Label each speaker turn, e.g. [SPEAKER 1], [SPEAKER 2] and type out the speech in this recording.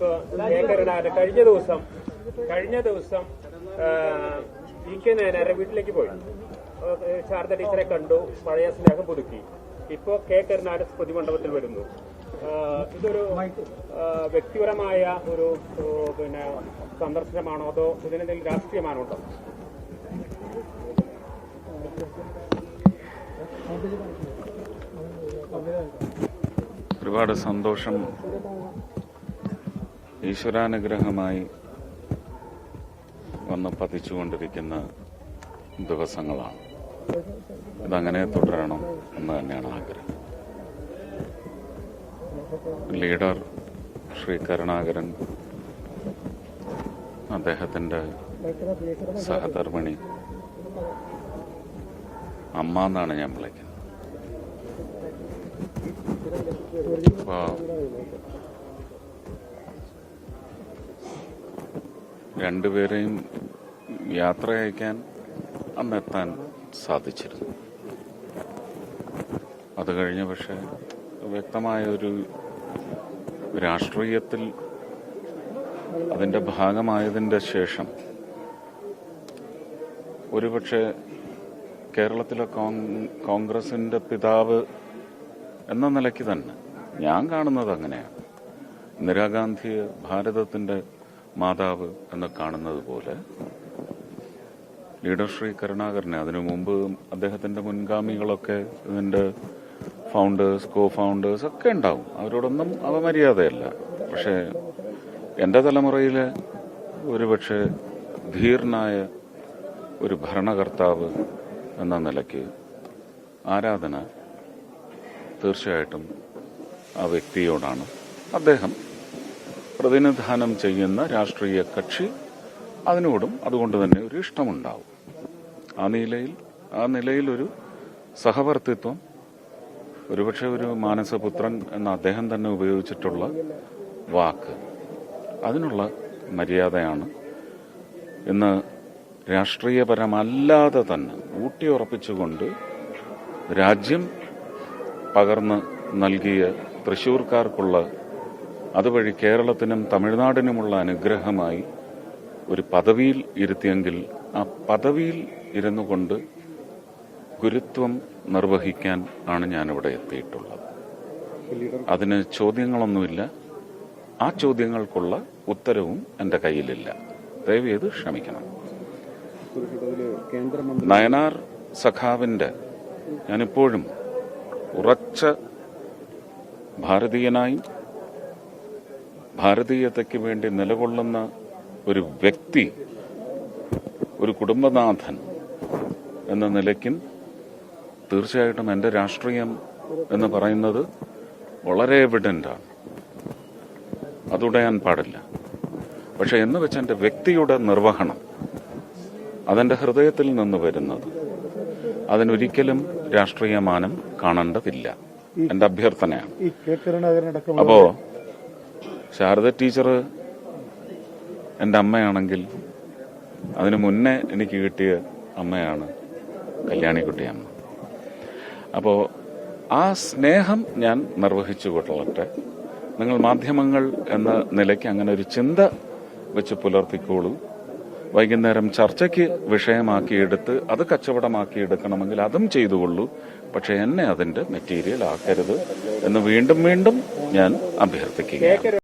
[SPEAKER 1] K കഴിഞ്ഞ ദിവസം കഴിഞ്ഞ ദിവസം ഇ കെ വീട്ടിലേക്ക് പോയി. ശാരദ ടീച്ചറെ കണ്ടു പഴയ സ്നേഹം പുതുക്കി. ഇപ്പോൾ കെ കരുണാകരൻ സ്മൃതി മണ്ഡപത്തിൽ വരുന്നു ഇതൊരു വ്യക്തിപരമായ ഒരു പിന്നെ സന്ദർശനമാണോ അതോ ഇതിനെന്തെങ്കിലും രാഷ്ട്രീയമാണോ ഉണ്ടോ?
[SPEAKER 2] ഒരുപാട് സന്തോഷം. ഈശ്വരാനുഗ്രഹമായി വന്ന് പതിച്ചുകൊണ്ടിരിക്കുന്ന ദിവസങ്ങളാണ്. ഇതങ്ങനെ തുടരണം എന്ന് തന്നെയാണ് ആഗ്രഹം. ലീഡർ ശ്രീ കരുണാകരൻ അദ്ദേഹത്തിന്റെ സഹധർമ്മിണി അമ്മ എന്നാണ് ഞാൻ വിളിക്കുന്നത്. അപ്പോ രണ്ടുപേരെയും യാത്ര അയക്കാൻ അന്നെത്താൻ സാധിച്ചിരുന്നു. അത് കഴിഞ്ഞ് പക്ഷേ വ്യക്തമായ ഒരു രാഷ്ട്രീയത്തിൽ അതിന്റെ ഭാഗമായതിന്റെ ശേഷം ഒരുപക്ഷെ കേരളത്തിലെ കോൺഗ്രസിന്റെ പിതാവ് എന്ന നിലയ്ക്ക് തന്നെ ഞാൻ കാണുന്നത് അങ്ങനെയാണ്. ഇന്ദിരാഗാന്ധിയെ ഭാരതത്തിന്റെ മാതാവ് എന്ന് കാണുന്നത് പോലെ ലീഡർ ശ്രീ കരുണാകരനെ അതിനു മുമ്പ് അദ്ദേഹത്തിന്റെ മുൻഗാമികളൊക്കെ ഇതിന്റെ ഫൗണ്ടേഴ്സ് കോ ഫൗണ്ടേഴ്സ് ഒക്കെ ഉണ്ടാവും. അവരോടൊന്നും അപമര്യാദയല്ല പക്ഷേ എന്റെ തലമുറയിലെ ഒരുപക്ഷെ ധീർണായ ഒരു ഭരണകർത്താവ് എന്ന നിലയ്ക്ക് ആരാധന തീർച്ചയായിട്ടും ആ വ്യക്തിയോടാണ്. അദ്ദേഹം പ്രതിനിധാനം ചെയ്യുന്ന രാഷ്ട്രീയ കക്ഷി അതിനോടും അതുകൊണ്ട് തന്നെ ഒരു ഇഷ്ടമുണ്ടാവും. ആ നിലയിൽ ആ നിലയിൽ ഒരു സഹവർത്തിത്വം ഒരുപക്ഷെ ഒരു മാനസപുത്രൻ എന്ന അദ്ദേഹം തന്നെ ഉപയോഗിച്ചിട്ടുള്ള വാക്ക് അതിനുള്ള മര്യാദയാണ്. ഇന്ന് രാഷ്ട്രീയപരമല്ലാതെ തന്നെ ഊട്ടിയുറപ്പിച്ചുകൊണ്ട് രാജ്യം പകർന്ന് നൽകിയ തൃശൂർക്കാർക്കുള്ള അതുവഴി കേരളത്തിനും തമിഴ്നാടിനുമുള്ള അനുഗ്രഹമായി ഒരു പദവിയിൽ ഇരുത്തിയെങ്കിൽ ആ പദവിയിൽ ഇരുന്നു കൊണ്ട് ഗുരുത്വം നിർവഹിക്കാൻ ആണ് ഞാനിവിടെ എത്തിയിട്ടുള്ളത്. അതിന് ചോദ്യങ്ങളൊന്നുമില്ല. ആ ചോദ്യങ്ങൾക്കുള്ള ഉത്തരവും എന്റെ കയ്യിലില്ല. ദയവേത് ക്ഷമിക്കണം. നയനാർ സഖാവിന്റെ ഞാനിപ്പോഴും ഉറച്ച ഭാരതീയനായും ഭാരതീയതയ്ക്ക് വേണ്ടി നിലകൊള്ളുന്ന ഒരു വ്യക്തി ഒരു കുടുംബനാഥൻ എന്ന നിലയ്ക്കും തീർച്ചയായിട്ടും എന്റെ രാഷ്ട്രീയം എന്ന് പറയുന്നത് വളരെ എവിഡന്റാണ് അതുടയാൻ പാടില്ല. പക്ഷെ എന്ന് വെച്ച് എന്റെ വ്യക്തിയുടെ നിർവഹണം അതെന്റെ ഹൃദയത്തിൽ നിന്ന് വരുന്നത് അതിനൊരിക്കലും രാഷ്ട്രീയമാനം കാണേണ്ടതില്ല. എന്റെ അഭ്യർത്ഥനയാണ്. അപ്പോ ശാരദ ടീച്ചർ എന്റെ അമ്മയാണെങ്കിൽ അതിനു മുന്നേ എനിക്ക് കിട്ടിയ അമ്മയാണ് കല്യാണിക്കുട്ടി അമ്മ അപ്പോ ആ സ്നേഹം ഞാൻ നിർവഹിച്ചു കൊള്ളട്ടെ. നിങ്ങൾ മാധ്യമങ്ങൾ എന്ന നിലയ്ക്ക് അങ്ങനെ ഒരു ചിന്ത വെച്ച് പുലർത്തിക്കോളൂ. വൈകുന്നേരം ചർച്ചയ്ക്ക് വിഷയമാക്കിയെടുത്ത് അത് കച്ചവടമാക്കി എടുക്കണമെങ്കിൽ അതും ചെയ്തുകൊള്ളൂ. പക്ഷെ എന്നെ അതിന്റെ മെറ്റീരിയൽ ആക്കരുത് എന്ന് വീണ്ടും വീണ്ടും ഞാൻ അഭ്യർത്ഥിക്കുകയാണ്.